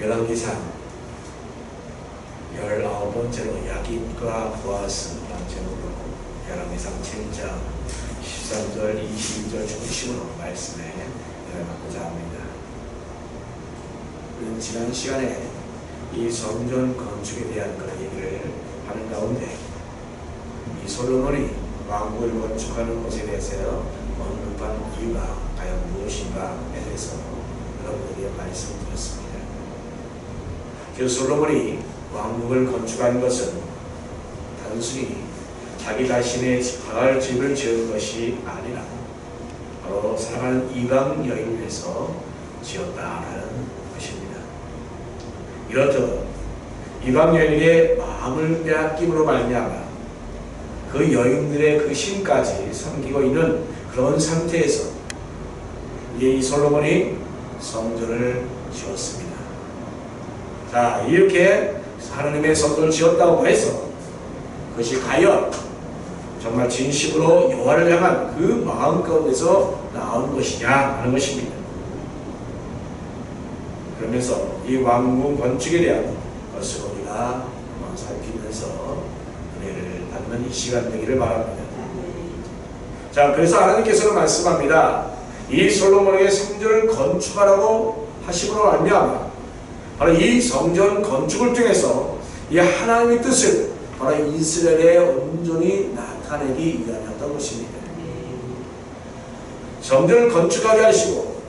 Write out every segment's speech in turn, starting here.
열왕기상 열아홉 번째로 야긴과 보아스 제목으로 열왕기상 7장 13절 22절 중심으로 말씀에 들어가고자 합니다. 우리는 지난 시간에 이 성전 건축에 대한 그런 얘기를 하는 가운데 이 솔로몬이 왕국을 건축하는 것에 대해서 언급한 이유가 과연 무엇인가에 대해서 여러분에게 말씀드렸습니다. 그 솔로몬이 왕국을 건축한 것은 단순히 자기 자신의 가을 집을 지은 것이 아니라 바로 사랑하는 이방 여인을 위해서 지었다라는 것입니다. 이렇듯 이방 여인에게 마음을 빼앗김으로 말미암아 그 여인들의 그 신까지 섬기고 있는 그런 상태에서 이 솔로몬이 성전을 지었습니다. 자 이렇게 하나님의 성전을 지었다고 해서 그것이 과연 정말 진심으로 여호와를 향한 그 마음 가운데서 나온 것이냐 하는 것입니다. 그러면서 이 왕궁 건축에 대한 것을 우리가 살피면서 은혜를 받는 이 시간 되기를 바랍니다. 자, 그래서 하나님께서는 말씀합니다. 이 솔로몬에게 성전을 건축하라고 하심으로 말미암아 바로 이 성전 건축을 통해서 이 하나님의 뜻을 바로 이스라엘에 온전히 나타내기 위함이었던 것입니다. 성전을 건축하게 하시고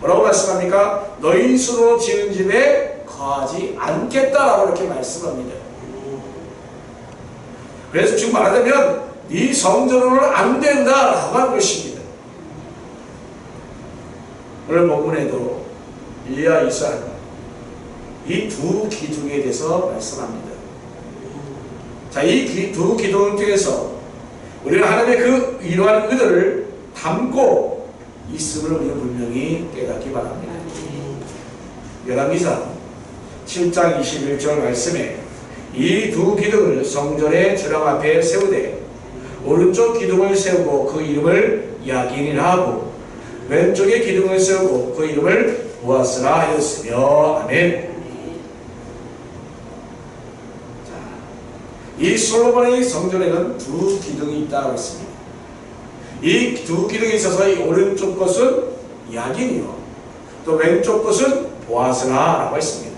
뭐라고 말씀합니까? 너희 스스로 지은 집에 거하지 않겠다라고 이렇게 말씀합니다. 그래서 지금 말하자면 네 성전으로는 안 된다라고 하는 것입니다. 오늘 본문에도 일리야 이스라엘 이 두 기둥에 대해서 말씀합니다. 자, 이 두 기둥을 통해서 우리는 하나님의 그 이러한 의도를 담고 있음을 우리는 분명히 깨닫기 바랍니다. 열왕기상 7장 21절 말씀에 이 두 기둥을 성전의 주랑 앞에 세우되 오른쪽 기둥을 세우고 그 이름을 야긴이라 하고 왼쪽의 기둥을 세우고 그 이름을 보아스라 하였으며 아멘. 이 솔로몬의 성전에는 두 기둥이 있다고 했습니다. 이 두 기둥이 있어서 이 오른쪽 것은 야긴이요. 또 왼쪽 것은 보아스라라고 했습니다.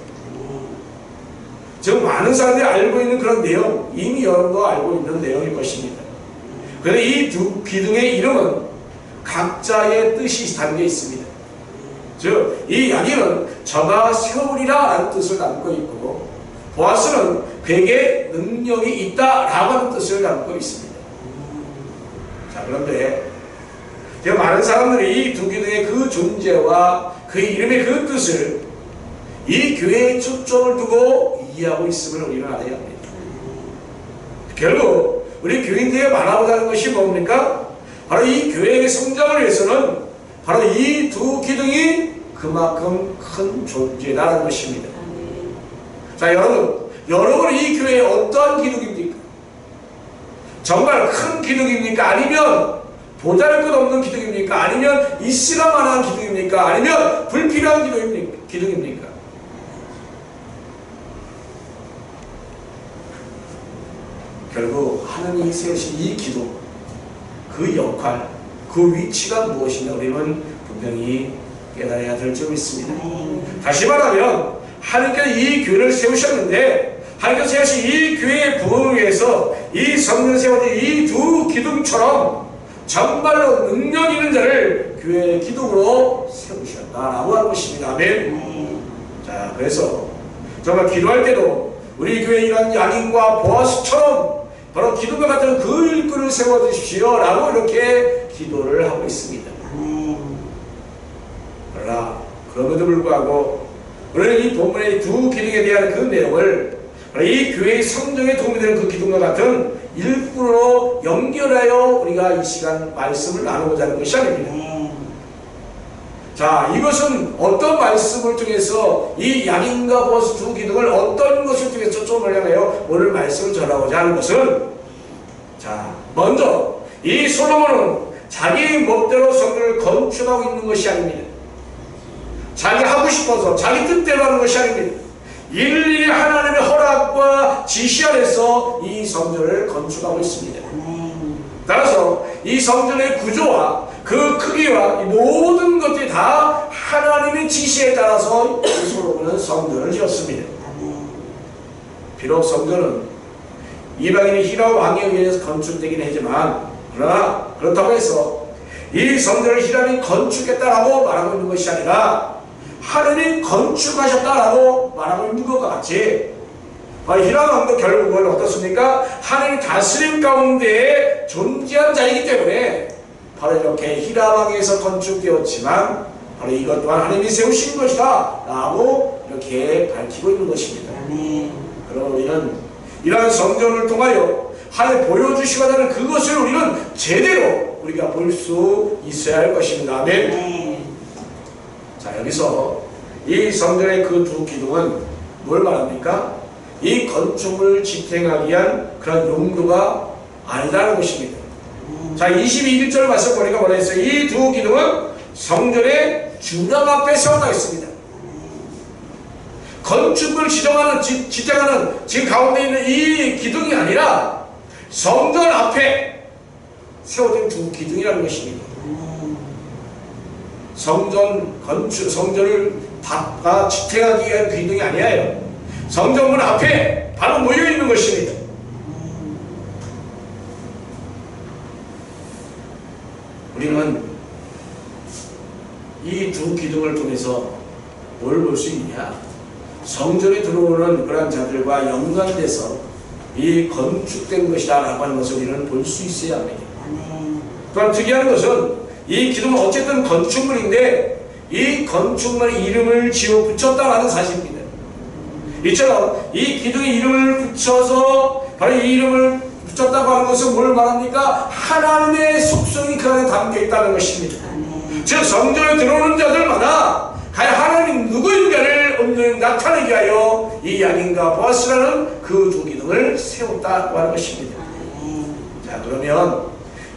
지금 많은 사람들이 알고 있는 그런 내용, 이미 여러분도 알고 있는 내용일 것입니다. 그런데 이 두 기둥의 이름은 각자의 뜻이 담겨 있습니다. 즉, 이 야긴은 저가 세우리라 는 뜻을 담고 있고, 보아스는 그에게 능력이 있다라고 하는 뜻을 담고 있습니다. 자, 그런데 많은 사람들이 이 두 기둥의 그 존재와 그 이름의 그 뜻을 이 교회에 초점을 두고 이해하고 있음을 우리는 알아야 합니다. 결국 우리 교인들이 하는 것이 뭡니까? 바로 이 교회의 성장을 위해서는 바로 이 두 기둥이 그만큼 큰 존재라는 것입니다. 자, 여러분, 여러분 이 교회에 어떠한 기둥입니까? 정말 큰 기둥입니까? 아니면 보잘 것 없는 기둥입니까? 아니면 있으라 만한 기둥입니까? 아니면 불필요한 기둥입니까? 기둥입니까? 결국 하나님이 세우신 이 기둥, 그 역할, 그 위치가 무엇이냐 우리는 분명히 깨달아야 될 점이 있습니다. 다시 말하면 하나님께서 이 교회를 세우셨는데 하나님께서 세우신 이 교회의 부흥을 위해서 이 성전 세워진 이 두 기둥처럼 정말로 능력 있는 자를 교회의 기둥으로 세우셨다라고 하는 것입니다. 아멘. 자, 그래서 정말 기도할 때도 우리 교회 이런 양인과 보아스처럼 바로 기둥과 같은 그 일꾼을 세워주십시오 라고 이렇게 기도를 하고 있습니다. 그러나 그럼에도 불구하고 우리는 이 본문의 두 기둥에 대한 그 내용을 이 교회의 성정에 도움이 되는 그 기둥과 같은 일꾼으로 연결하여 우리가 이 시간 말씀을 나누고자 하는 것이 아닙니다. 자, 이것은 어떤 말씀을 통해서 이 양인과 보스 두 기둥을 어떤 것을 통해서 초점을 향하여 오늘 말씀을 전하고자 하는 것은 자, 먼저 이 솔로몬은 자기 멋대로 성전을 건축하고 있는 것이 아닙니다. 자기 하고 싶어서 자기 뜻대로 하는 것이 아닙니다. 일일이 하나님의 허락 과 지시 아래서 이 성전을 건축하고 있습니다. 아멘. 따라서 이 성전의 구조와 그 크기와 이 모든 것들이 다 하나님의 지시에 따라서 이 솔로몬은 성전을 지었습니다. 아멘. 비록 성전은 이방인의 히라 왕에 의해서 건축되긴 하지만 그러나 그렇다고 해서 이 성전을 히람이 건축했다라고 말하고 있는 것이 아니라 하느님 건축하셨다라고 말하고 있는 것과 같이 아, 히람 왕도 결국은 어떻습니까? 하느님 다스림 가운데 존재한 자이기 때문에 바로 이렇게 히람 왕에서 건축되었지만 바로 이것 또한 하느님이 세우신 것이다 라고 이렇게 밝히고 있는 것입니다. 아멘. 그러나 우리는 이러한 성전을 통하여 하나님 보여주시고자 그것을 우리는 제대로 우리가 볼 수 있어야 할 것입니다. 아멘. 아멘. 자 여기서 이 성전의 그 두 기둥은 뭘 말합니까? 이 건축을 지탱하기 위한 그런 용도가 아니다는 것입니다. 자 22절 말씀 보니까 뭐라 했어요? 이 두 기둥은 성전의 중앙 앞에 세워져 있습니다. 건축을 지정하는 지, 지정하는 지금 가운데 있는 이 기둥이 아니라 성전 앞에 세워진 두 기둥이라는 것입니다. 성전 건축 성전을 닫아 지탱하기 위한 기둥이 아니에요. 성전문 앞에 바로 모여 있는 것입니다. 우리는 이 두 기둥을 통해서 뭘 볼 수 있냐? 성전에 들어오는 그런 자들과 연관돼서 이 건축된 것이다라고 하는 것을 우리는 볼 수 있어야 합니다. 또한 특이한 것은 이 기둥은 어쨌든 건축물인데 이 건축물의 이름을 지어 붙였다라는 사실입니다. 이처럼 이 기둥에 이름을 붙여서 바로 이 이름을 붙였다고 하는 것은 뭘 말합니까? 하나님의 속성이 그 안에 담겨 있다는 것입니다. 즉 성전에 들어오는 자들마다 과연 하나님 누구인가를 없는 나타내기 위하여 이 양인과 보아스라는 그 두 기둥을 세웠다고 하는 것입니다. 자 그러면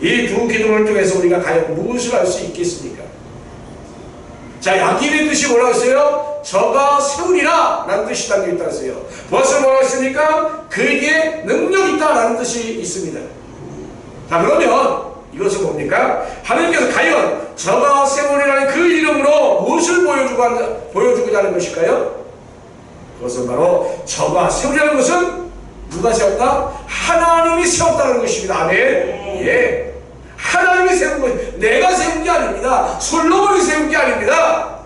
이 두 기둥을 통해서 우리가 과연 무엇을 할 수 있겠습니까? 자 야긴의 뜻이 뭐라고 했어요? 저가 세우리라 라는 뜻이 담겨 있다고 했어요 무엇을 뭐라고 했습니까? 그에게 능력이 있다라는 뜻이 있습니다 자 그러면 이것은 뭡니까? 하나님께서 과연 저가 세우리라는 그 이름으로 무엇을 보여주고 하는- 보여주고자 하는 것일까요? 그것은 바로 저가 세우리라는 것은 누가 세웠다? 하나님이 세웠다는 것입니다. 아멘. 예. 하나님이 세운 것, 내가 세운 게 아닙니다. 솔로몬이 세운 게 아닙니다.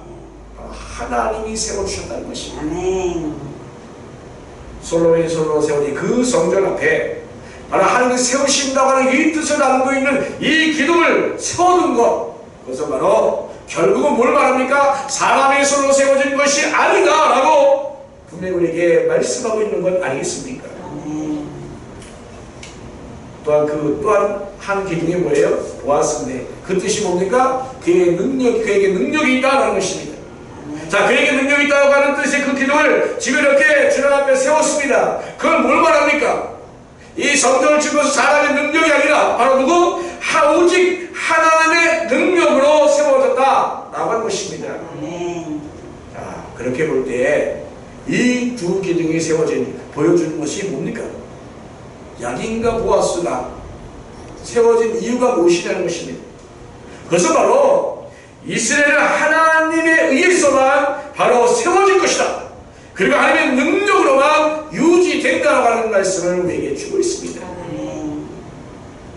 바로 하나님이 세워주셨다는 것입니다. 아멘. 솔로몬이 솔로 세우니 그 성전 앞에 바로 하나님이 세우신다고 하는 이 뜻을 담고 있는 이 기둥을 세워둔 것. 그것은 바로 결국은 뭘 말합니까? 사람의 손으로 세워진 것이 아니다 라고 분명히 우리에게 말씀하고 있는 것 아니겠습니까? 아멘. 또한 그 또한 한 기둥이 뭐예요? 보았는데 그 뜻이 뭡니까? 그의 능력 그에게 능력이 있다는 것입니다. 자 그에게 능력이 있다고 하는 뜻의 그 기둥을 지금 이렇게 주님 앞에 세웠습니다. 그건 뭘 말합니까? 이 성전을 지면서 사람의 능력이 아니라 바로 누구? 하, 오직 하나님의 능력으로 세워졌다라고 하는 것입니다. 자 그렇게 볼 때 이 두 기둥이 세워진 보여주는 것이 뭡니까? 야긴과 보아스가 세워진 이유가 무엇이냐는 것입니다. 그것은 바로 이스라엘은 하나님에 의해서만 바로 세워질 것이다. 그리고 하나님의 능력으로만 유지된다고 하는 말씀을 우리에게 주고 있습니다.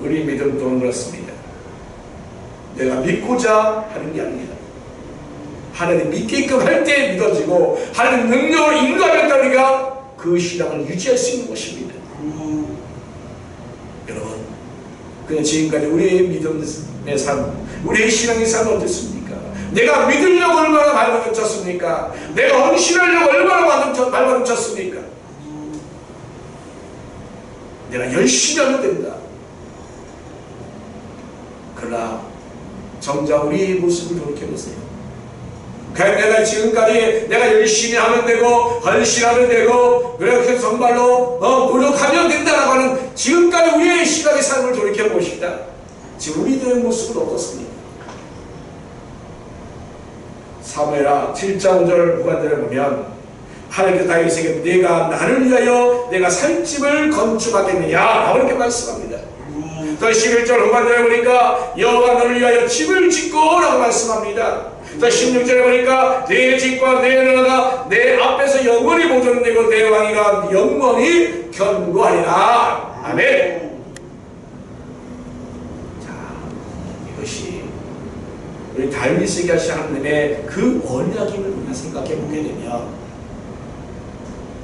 우리 믿음 또한 그렇습니다. 내가 믿고자 하는 게 아닙니다. 하나님 믿게끔 할 때 믿어지고 하나님 능력을 인도하면 우리가 그 신앙을 유지할 수 있는 것입니다. 여러분, 그냥 지금까지 우리의 믿음의 삶, 우리의 신앙의 삶은 어땠습니까? 내가 믿으려고 얼마나 발버둥 쳤습니까? 내가 헌신하려고 얼마나 발버둥 발버둥 쳤습니까? 내가 열심히 하면 된다. 그러나 정작 우리의 모습을 돌이켜보세요. 그냥 내가 지금까지 내가 열심히 하면 되고 헌신하면 되고 그렇게 정말로 어, 노력하면 된다라고 하는 지금까지 우리의 시각의 삶을 돌이켜 보십니다. 지금 우리들의 모습은 어떻습니까? 사무엘하 7장 5절 후반절에 보면 하나님께서 다윗에게 내가 나를 위하여 내가 살 집을 건축하겠느냐 라고 이렇게 말씀합니다. 또 11절 후반절에 보니까 여호와 너를 위하여 집을 짓고 라고 말씀합니다. 또 16절에 보니까 내 집과 내 나라가 내 앞에서 영원히 보존되고 내 왕이가 영원히 견고하리라. 아멘. 자, 이것이 우리 하신 하나님의 그 언약임을 우리가 생각해 보게 되면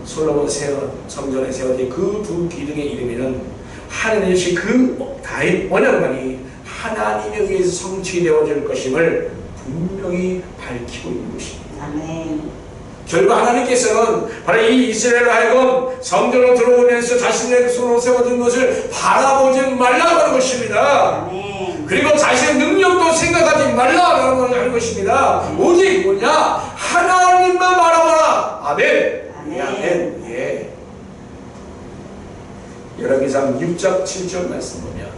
솔로몬 세운 성전에 세워진 그 두 기둥의 이름에는 하나님의 그 다윗 언약만이 하나님에 의해서 성취되어질 것임을 분명히 밝히고 있는 것입니다. 아멘. 결국 하나님께서는 바로 이 이스라엘을 하여금 성전으로 들어오면서 자신의 손으로 세워진 것을 바라보지 말라고 하는 것입니다. 아멘. 그리고 자신의 능력도 생각하지 말라고 하는 것입니다. 오직 뭐냐? 하나님만 바라보라. 아멘. 아멘. 아멘. 예. 열왕기상 6장 7절 말씀 보면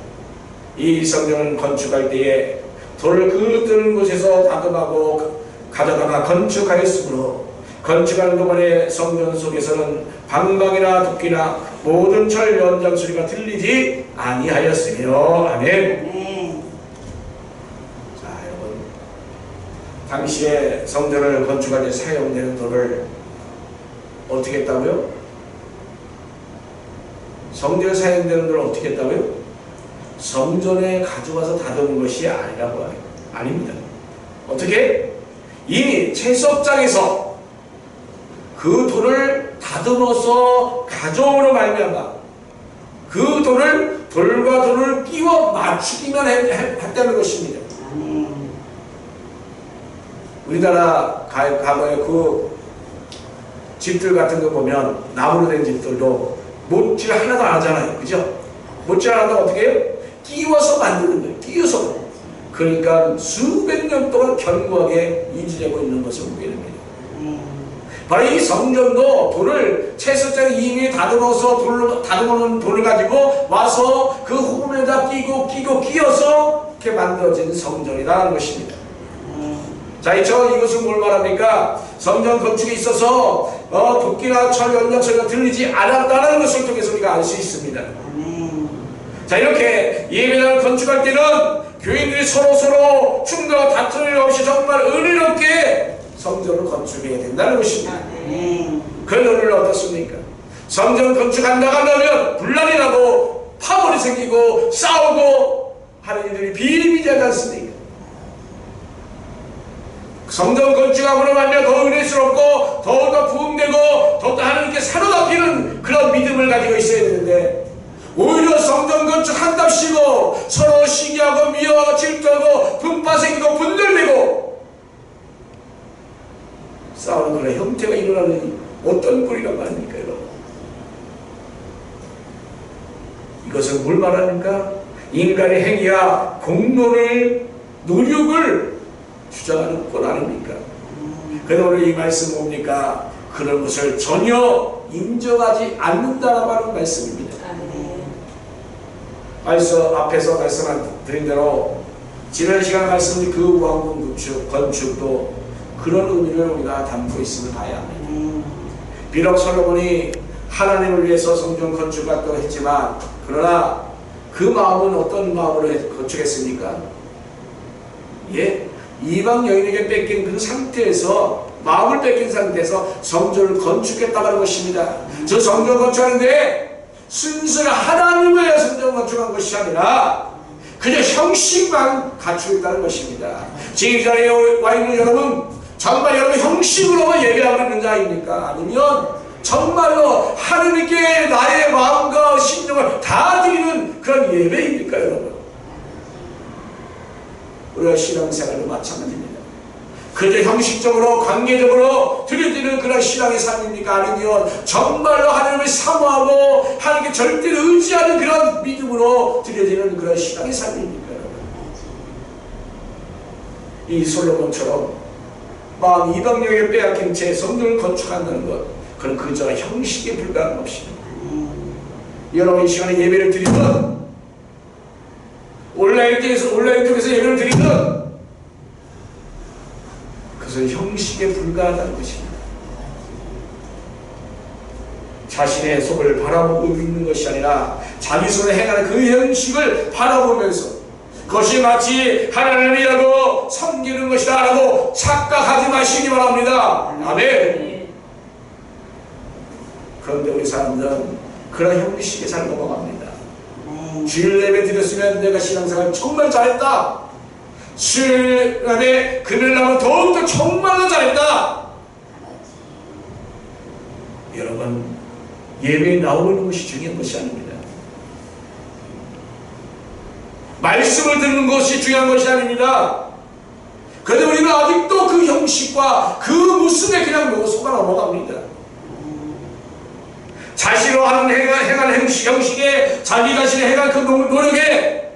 이 성전을 건축할 때에 돌을 그 뜨는 곳에서 다듬하고 가져다가 건축하였으므로 건축하는 동안에 성전 속에서는 방방이나 둑기나 모든 철 연장 소리가 들리지 아니하였으며 아멘. 아멘. 자 여러분 당시에 성전을 건축할 때 사용되는 돌을 어떻게 했다고요? 성전에 사용되는 돌을 어떻게 했다고요? 성전에 가져와서 다듬은 것이 아니라고 해요. 아닙니다. 어떻게? 이미 채석장에서 그 돌을 다듬어서 가져오로 말미암아 그 돌을 돌과 돌을 끼워 맞추기만 했다는 것입니다. 우리나라 가- 과거에 그 집들 같은 거 보면 나무로 된 집들도 못질 하나도 안 하잖아요. 그죠? 못질 하나도 어떻게 해요? 끼워서 만드는 거예요. 끼워서. 그러니까 수백 년 동안 견고하게 유지되고 있는 것을 보게 됩니다. 바로 이 성전도 돌을 채석장에 이미 다듬어서 돌로 다듬어 놓은 돌을 가지고 와서 그 호금에다 끼고 끼고 끼어서 이렇게 만들어진 성전이라는 것입니다. 자, 이저 이것은 뭘 말합니까? 성전 건축에 있어서 어, 도끼나 철 연장 소리가 들리지 않았다는 것을 통해서 우리가 알 수 있습니다. 자, 이렇게 예배당을 건축할 때는 교인들이 서로 서로 충돌과 다툼 일 없이 정말 은혜롭게 성전을 건축해야 된다는 것입니다. 그 논리는 어떻습니까? 성전 건축한다고 한다면 분란이 나고 파벌이 생기고 싸우고 하는 일들이 비일비재하지 않습니까? 성전 건축함으로 말미암아 더 은혜스럽고 더욱더 부흥되고 더욱더 하나님께 사로잡히는 그런 믿음을 가지고 있어야 되는데 오히려 성전 건축한답시고 서로 시기하고 미워하고 질투하고 분파 생기고 분열되고 싸우는 그런 형태가 일어나는 어떤 꼴이란 말입니까 여러분 이것은 뭘 말합니까? 인간의 행위와 공로를 노력을 주장하는 꼴 아닙니까? 그래서 오늘 이 말씀 뭡니까? 그런 것을 전혀 인정하지 않는다라고 하는 말씀입니다. 아멘. 앞서 앞에서 말씀드린 대로 지난 시간 말씀드린 그 왕궁 건축, 건축도 그런 의미를 우리가 담고 있음을 봐야 합니다. 아멘. 비록 솔로몬이 하나님을 위해서 성전 건축 활동을 했지만 그러나 그 마음은 어떤 마음으로 했- 건축했습니까? 예, 이방 여인에게 뺏긴 그 상태에서 마음을 뺏긴 상태에서 성전을 건축했다고 하는 것입니다. 저 성전 건축하는데 순수히 하나님을 위해 성전 건축한 것이 아니라 그저 형식만 갖추겠다는 것입니다. 지금 이 자리에 와 있는 여러분 정말 여러분 형식으로만 예배하고 있는 자입니까? 아니면 정말로 하느님께 나의 마음과 심령을 다 드리는 그런 예배입니까 여러분? 우리가 신앙생활도 마찬가지입니다. 그저 형식적으로 관계적으로 드려지는 그런 신앙의 삶입니까? 아니면 정말로 하나님을 사모하고 하나님께 절대로 의지하는 그런 믿음으로 드려지는 그런 신앙의 삶입니까? 이 솔로몬처럼 마음 이방령에 빼앗긴 채 성전을 건축한다는 것 그건 그저 형식에 불과한 것입니다. 여러분 이 시간에 예배를 드리든 온라인 통해서 온라인 통해서 예배를 드리든 그 그것은 형식에 불과하다는 것입니다. 자신의 속을 바라보고 믿는 것이 아니라 자기 손에 행하는 그 형식을 바라보면서 그것이 마치 하나님이라고 섬기는 것이다 라고 착각하지 마시기 바랍니다. 아멘. 네. 그런데 우리 사람들은 그런 형식에 잘 넘어갑니다. 음. 주일 예배 드렸으면 내가 신앙생활 정말 잘했다. 수요일 예배 금요일 나면 더욱더 정말로 잘했다. 여러분 예배에 나오는 것이 중요한 것이 아닙니다. 말씀을 듣는 것이 중요한 것이 아닙니다. 그런데 우리는 아직도 그 형식과 그 모습에 그냥 속아 넘어갑니다. 자신으로 하는 행한, 행한 형식, 형식에 자기 자신이 행한 그 노- 노력에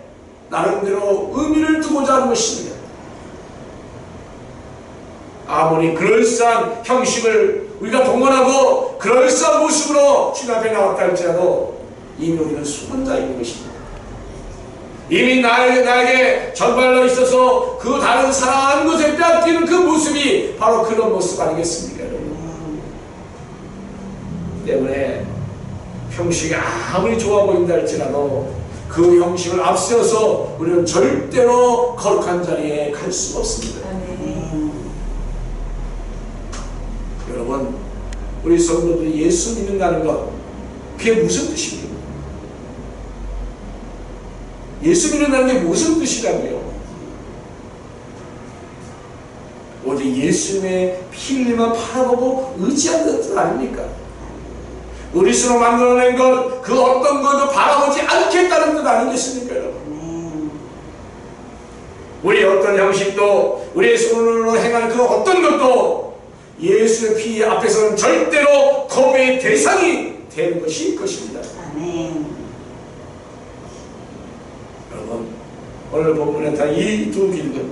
나름대로 의미를 두고자 하는 것입니다. 아무리 그럴싸한 형식을 우리가 동원하고 그럴싸한 모습으로 주님 앞에 나왔다 할지라도 이미 우리는 숨은 자인 것입니다. 이미 나에게, 나에게 전발로 있어서 그 다른 사랑하는 것에 빼앗기는 그 모습이 바로 그런 모습 아니겠습니까? 때문에 형식이 아무리 좋아 보인다 할지라도 그 형식을 앞세워서 우리는 절대로 거룩한 자리에 갈 수가 없습니다. 아멘. 음. 여러분, 우리 성도들이 예수 믿는다는 것, 그게 무슨 뜻입니까? 예수 믿는다는 게 무슨 뜻이라고요? 오직 예수님의 피 흘림만 바라보고 의지하는 뜻 아닙니까? 우리 스스로 만들어낸 것, 그 어떤 것도 바라보지 않겠다는 뜻 아니겠습니까, 여러분? 음. 우리 어떤 형식도 우리의 손으로 행하는 그 어떤 것도 예수의 피 앞에서는 절대로 거부의 대상이 되는 것이 것입니다. 아멘. 여러분 오늘 본문에 다 이 두 길들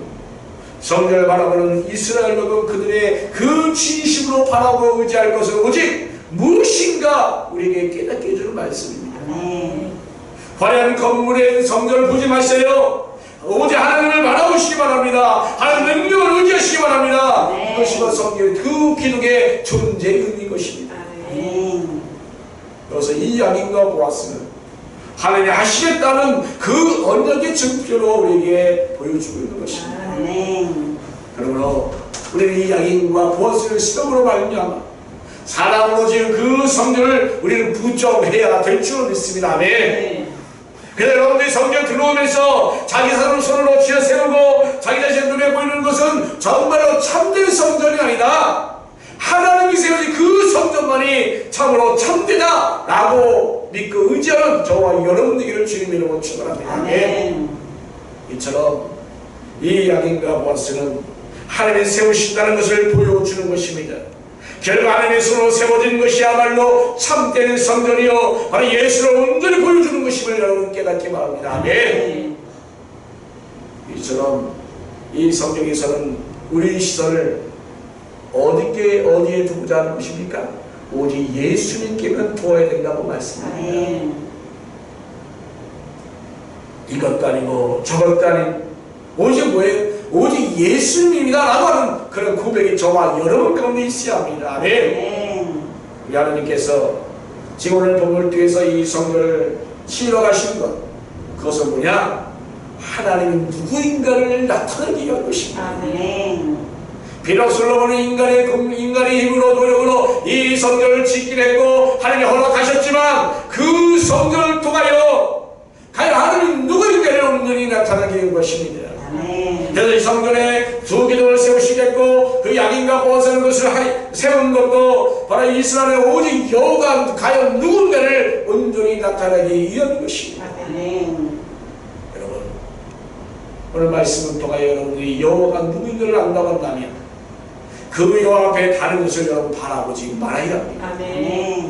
성전을 바라보는 이스라엘과 그들의 그 진심으로 바라보고 의지할 것은 오직 무엇인가 우리에게 깨닫게 해주는 말씀입니다. 아멘. 화려한 건물의 성전을 보지 마세요. 오직 하나님을 바라보시기 바랍니다. 하나님 능력을 의지하시기 바랍니다. 네. 이것이 바로 성경 그 기독의 존재의 의미인 것입니다. 아멘. 아멘. 그래서 이 약인과 보아스는 하나님이 하시겠다는 그 언약의 증표로 우리에게 보여주고 있는 것입니다. 아멘. 그러므로 우리는 이 약인과 보아스를 시험으로 말미암아 사랑으로 지은 그 성전을 우리는 부정해야 될줄 믿습니다. 아멘. 네. 그래서 여러분들이 성경 들어오면서 자기 손으로 손으로 쥐어 세우고 자기 자신의 눈에 보이는 것은 정말로 참된 성전이 아니다. 하나님이 세우신 그 성전만이 참으로 참되다 라고 믿고 의지하는 저와 여러분들에게를 주님 이름으로 축원합니다. 아멘. 이처럼 이 약인과 보아스는 하나님이 세우신다는 것을 보여주는 것입니다. 하나님의 손으로 세워진 것이야말로 참된 성전이요 바로 예수를 온전히 보여주는 것임을 여러분 깨닫기 바랍니다. 아멘. 네. 이처럼 이 성경에서는 우리 시선을 어디께 어디에 두고자 하는 것입니까? 오직 예수님께만 두어야 된다고 말씀합니다. 이것도 아니고 저것도 아닌 오직 뭐예요? 오직 예수님이다 라고 하는 그런 고백이 저와 여러분 가운데 있어야 합니다. 아멘. 아멘. 우리 하나님께서 지금 오늘 본문 뒤에서 이 성전을 치러 가신 것 그것은 뭐냐? 하나님이 누구인가를 나타내기 위한 것입니다. 아멘. 비록 솔로몬은 인간의 금- 인간의 힘으로 노력으로 이 성전을 짓긴 했고 하나님이 허락하셨지만 그 성전을 통하여 과연 하나님 누구인가를 온전히 나타나게 된 것입니다. 그래서 이 성전에 두 기둥을 세우시겠고 그 양인과 보호하는 것을 하- 세운 것도 바로 이스라엘의 오직 여호가 과연 누군가를 온전히 나타나기 위한 것입니다. 여러분 오늘 말씀을 통하여 여러분들이 여호가 누구인가를 안다고 한다면 그 여호와 앞에 다른 것을 여러분 바라보지 말아야 합니다. 아멘.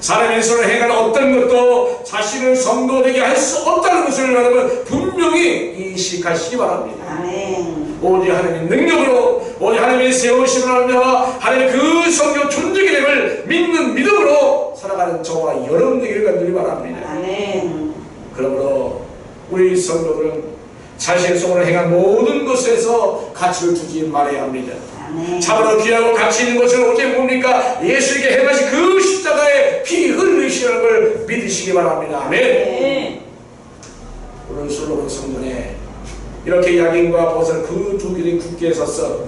사람의 손을 행한 어떤 것도 자신을 성도되게 할 수 없다는 것을 여러분 분명히 인식하시기 바랍니다. 아멘. 오직 하나님의 능력으로 오직 하나님의 세우심을 하며 하나님의 그 성경 존재의 됨을 믿는 믿음으로 살아가는 저와 여러분들에게 간절히 바랍니다. 아멘. 그러므로 우리 성도들은 자신의 손으로 행한 모든 것에서 가치를 두지 말아야 합니다. 참으로 귀하고 가치 있는 것을 어제 뭡니까? 예수에게 행하신 그 십자가의 피 흘리시는 걸 믿으시기 바랍니다. 아멘. 네. 오늘 솔로몬 성전에 이렇게 야긴과 벗을 그 두 길이 굳게 섰어.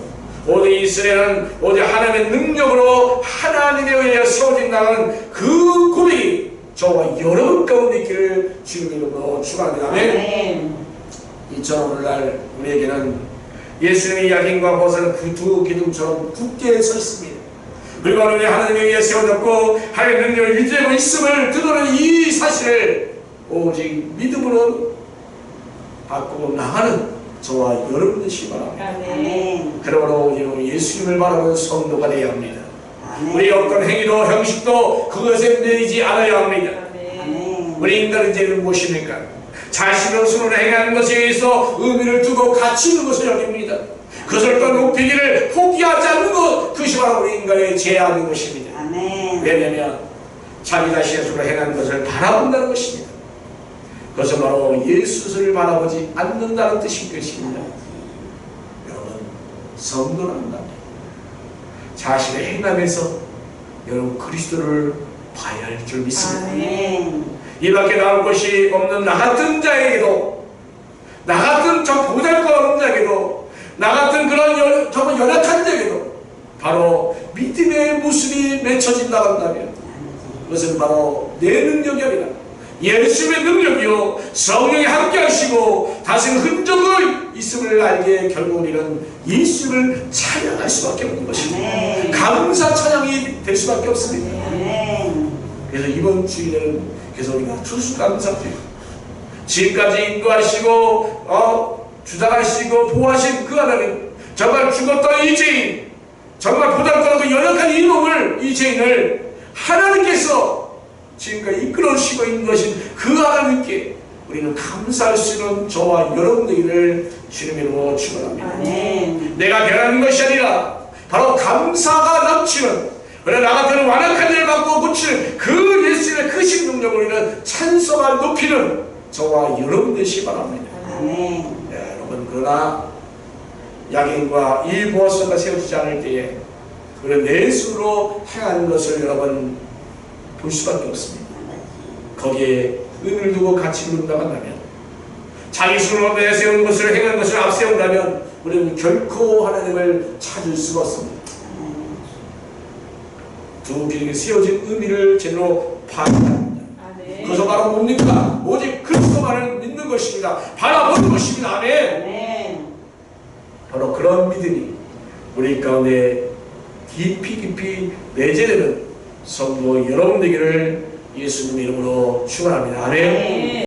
오직 이스라엘은 오직 하나님의 능력으로 하나님에 의해 세워진다는 그 고백이 저와 여러분 가운데 있기를 주님 이름으로 축원합니다. 아멘. 아멘. 이처럼 오늘날 우리에게는 예수님의 야긴과 벗은 그두 기둥처럼 굳게 서 있습니다. 그리고 우리 하나님에 의해 세워졌고 하나님의 능력을 유지하고 있음을 드러내는 이 사실을 오직 믿음으로 바꾸고 나가는 저와 여러분 되시기 바랍니다. 그러므로 예수님을 바라보는 성도가 되어야 합니다. 아멘. 우리 어떤 행위도 형식도 그것에 매이지 않아야 합니다. 아멘. 우리 인간의 죄는 무엇입니까? 자신의 손으로 행하는 것에 의해서 의미를 두고 가치 있는 것을 여깁니다. 그것을 또 높이기를 포기하지 않는 것, 그것이 바로 우리 인간의 죄악인 것입니다. 아멘. 왜냐하면 자기 자신의 손으로 행하는 것을 바라본다는 것입니다. 그것은 바로 예수를 바라보지 않는다는 뜻인 것입니다. 여러분, 성도는 다 자신의 행함에서 여러분 그리스도를 봐야 할 줄 믿습니다. 아멘. 이 밖에 나올 것이 없는 나 같은 자에게도 나 같은 저 보잘것 없는 자에게도 나 같은 그런 연, 정말 연약한 자에게도 바로 믿음의 모습이 맺혀진다 한다면 그것은 바로 내 능력이 아니라 예수의 능력이요 성령이 함께 하시고 다시는 흔적을 있음을 알게 결국 우리는 예수를 찬양할 수밖에 없는 것입니다 아멘. 감사 찬양이 될 수밖에 없습니다 아멘. 그래서 이번 주일에는 그래서 우리가 추수감사드리고 지금까지 인도하시고 어, 주장하시고 보호하신 그 하나님 정말 죽었던 이 죄인 정말 보잘것없고 연약한 이 놈을 이 죄인을 하나님께서 지금까지 이끌어주시고 있는 것인 그 하나님께 우리는 감사할 수 있는 저와 여러분들을 주님의 이름으로 축원합니다. 내가 변하는 것이 아니라 바로 감사가 넘치는 그래 나 같은 완악한 일을 받고 고치는 그 예수의 크신 능력을 우리는 찬송하 높이는 저와 여러분 되시기 바랍니다. 아멘. 네, 여러분 그러나 야긴과 이 보호선가 세워지지 않을 때에 우리는 내 스스로 행하는 것을 여러분 볼 수밖에 없습니다. 거기에 의미를 두고 가치를 둔다면 자기 스스로 내세운 것을 행한 것을 앞세운다면 우리는 결코 하나님을 찾을 수가 없습니다. 두 길에게 세워진 의미를 제대로 파악합니다. 아멘. 그것은 바로 뭡니까? 오직 그리스도만을 믿는 것입니다. 바라보는 것입니다. 아멘. 아멘. 바로 그런 믿음이 우리 가운데 깊이 깊이 내재되는 성도 여러분 되기를 예수님 이름으로 축원합니다. 아멘. 아멘.